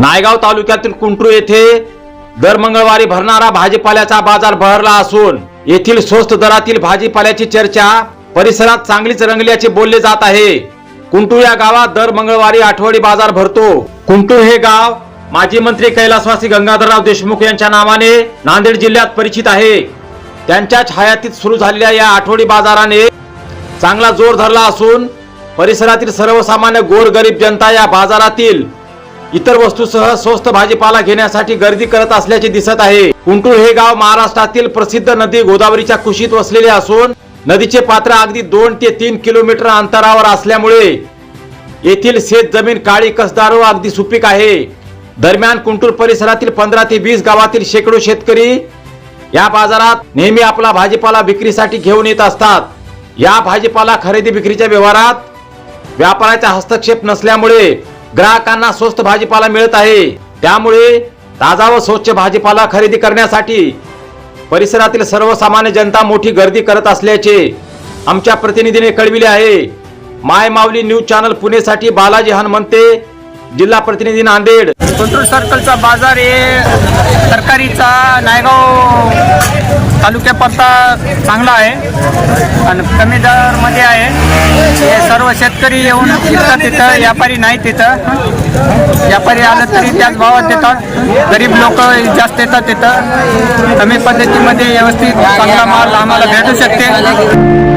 नायगाव तालुक्यातील कुंटू येथे दर मंगळवारी भरणारा भाजीपाल्याचा बाजार भरला असून येथील स्वस्त दरातील भाजीपाल्याची चर्चा परिसरात चांगलीच रंगल्याचे बोलले जात आहे. कुंटू या गावात दर मंगळवारी आठवडी बाजार भरतो. कुंटू हे गाव माजी मंत्री कैलासवासी गंगाधरराव देशमुख यांच्या नावाने नांदेड जिल्ह्यात परिचित आहे. त्यांच्याच हयातीत सुरू झालेल्या या आठवडी बाजाराने चांगला जोर धरला असून परिसरातील सर्वसामान्य गोरगरीब जनता या बाजारातील इतर वस्तूसह स्वस्त भाजीपाला घेण्यासाठी गर्दी करत असल्याचे दिसत आहे. कुंटूर हे गाव महाराष्ट्रातील प्रसिद्ध नदी गोदावरीच्या कुशीत वसलेले असून नदीचे पात्र अगदी दोन ते तीन किलोमीटर अंतरावर असल्यामुळे येथील शेत जमीन काळी कसदार व अगदी सुपीक आहे. दरम्यान कुंटूर परिसरातील पंधरा ते वीस गावातील शेकडो शेतकरी या बाजारात नेहमी आपला भाजीपाला विक्रीसाठी घेऊन येत असतात. या भाजीपाला खरेदी विक्रीच्या व्यवहारात व्यापाराचा हस्तक्षेप नसल्यामुळे ग्राहकांना स्वस्त भाजीपाला मिळत आहे. त्यामुळे ताजा व स्वच्छ भाजीपाला खरेदी करण्यासाठी परिसरातील सर्वसामान्य जनता मोठी गर्दी करत असल्याचे आमच्या प्रतिनिधीने कळविले आहे. माय माऊली न्यूज चॅनल पुणेसाठी बालाजी हनुमंते जिल्हा प्रतिनिधी नांदेड. कंट्रोल सर्कलचा बाजार हे सरकारीचा नायगाव तालुक्यापरता चांगला आहे आणि कमी दरमध्ये आहे. सर्व शेतकरी येऊन विकतात तिथं व्यापारी नाही तिथं व्यापारी आलं तरी त्याच भावात देतात. गरीब लोक जास्त येतात तिथं. कमी पद्धतीमध्ये व्यवस्थित चांगला माल आम्हाला भेटू शकते.